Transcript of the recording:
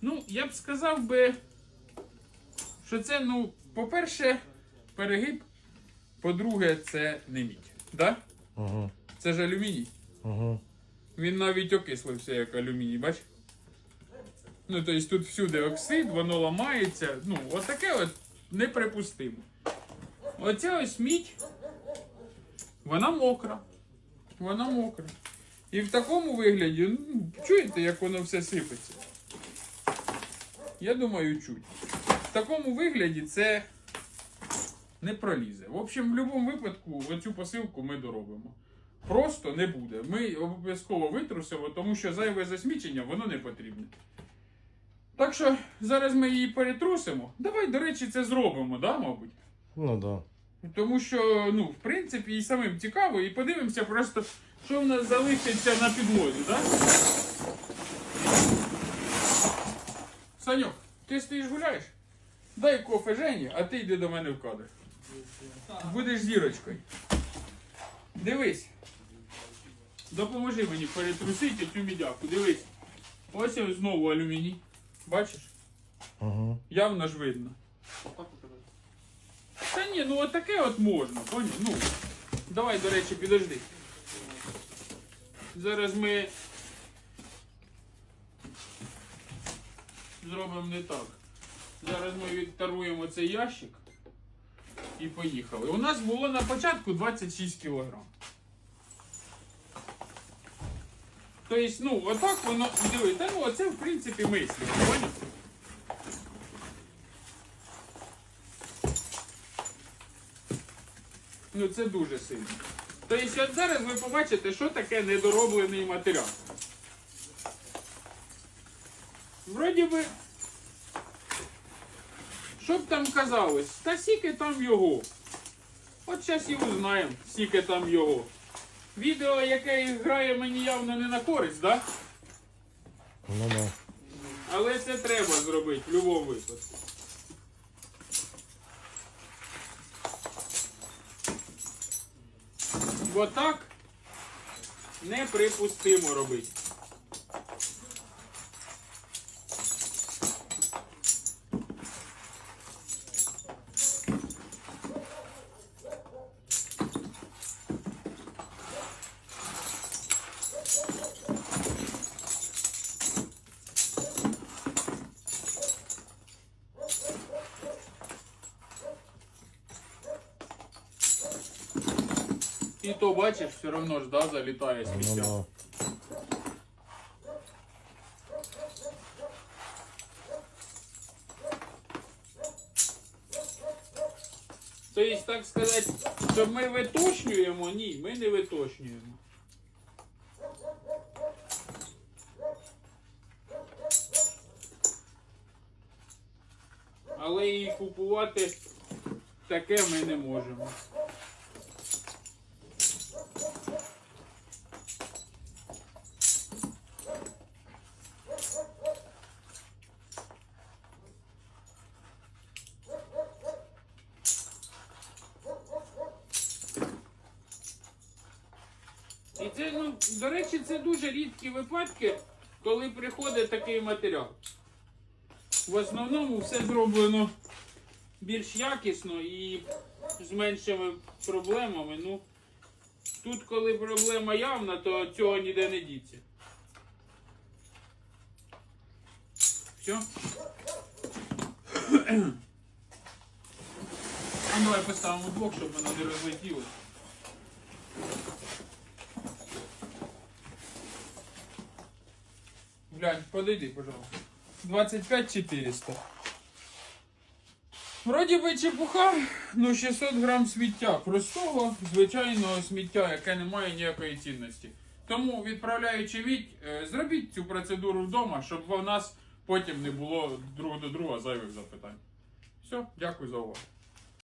Ну, я б сказав би, що це, ну, по-перше, перегиб, по-друге, це не мідь. Да? Угу. Це ж алюміній. Угу. Він навіть окислився як алюміній, бач? Ну, тобто тут всюди оксид, воно ламається. Ну, отаке от неприпустимо. Оця ось мідь, вона мокра. Вона мокра. І в такому вигляді, ну, чуєте, як воно все сипеться? Я думаю, чуть. В такому вигляді це не пролізе. В общем, в будь-якому випадку оцю посилку ми доробимо. Просто не буде. Ми обов'язково витрусимо, тому що зайве засмічення воно не потрібне. Так що зараз ми її перетрусимо. Давай, до речі, це зробимо, да, мабуть? Ну да. Тому що, ну, в принципі, і самим цікаво, і подивимося просто, що в нас залишиться на підлозі, да? Саньок, ти стоїш гуляєш? Дай кофе Жені, а ти йди до мене в кадр. Будеш зірочкою. Дивись. Допоможи мені перетрусити цю мідяку. Дивись. Ось ось знову алюміній. Бачиш? Угу. Явно ж видно. Та ні, ну отаке от можна, поняв? Ну, давай, до речі, підожди. Зараз ми зробимо не так. Зараз ми відтаруємо цей ящик і поїхали. У нас було на початку 26 кг. Тобто, ну, отак воно. Диви, та ну оце в принципі мислі, поняв? Ну це дуже сильно. Тобто от зараз ви побачите, що таке недороблений матеріал. Вроді би, що б там казалось, та сіки там його. От зараз і узнаємо, скільки там його. Відео, яке грає мені явно не на користь, да? Ну да. Але це треба зробити в будь-якому випадку. Бо так неприпустимо робити. І то бачиш, все одно ж да, залітає Ну сміття. да. Тобто, так сказати, що ми виточнюємо, ні, ми не виточнюємо. Але і купувати таке ми не можемо. Це, ну, до речі, це дуже рідкі випадки, коли приходить такий матеріал. В основному все зроблено більш якісно і з меншими проблемами. Ну, тут, коли проблема явна, то цього ніде не діться. Все? А давай поставимо блок, щоб воно не розлетілося. Глянь, подойди, пожалуйста. 25 400. Вроді би чепуха, ну 600 грам сміття. Простого, звичайного сміття, яке не має ніякої цінності. Тому, відправляючи мідь, е, зробіть цю процедуру вдома, щоб в нас потім не було друг до друга зайвих запитань. Все, дякую за увагу.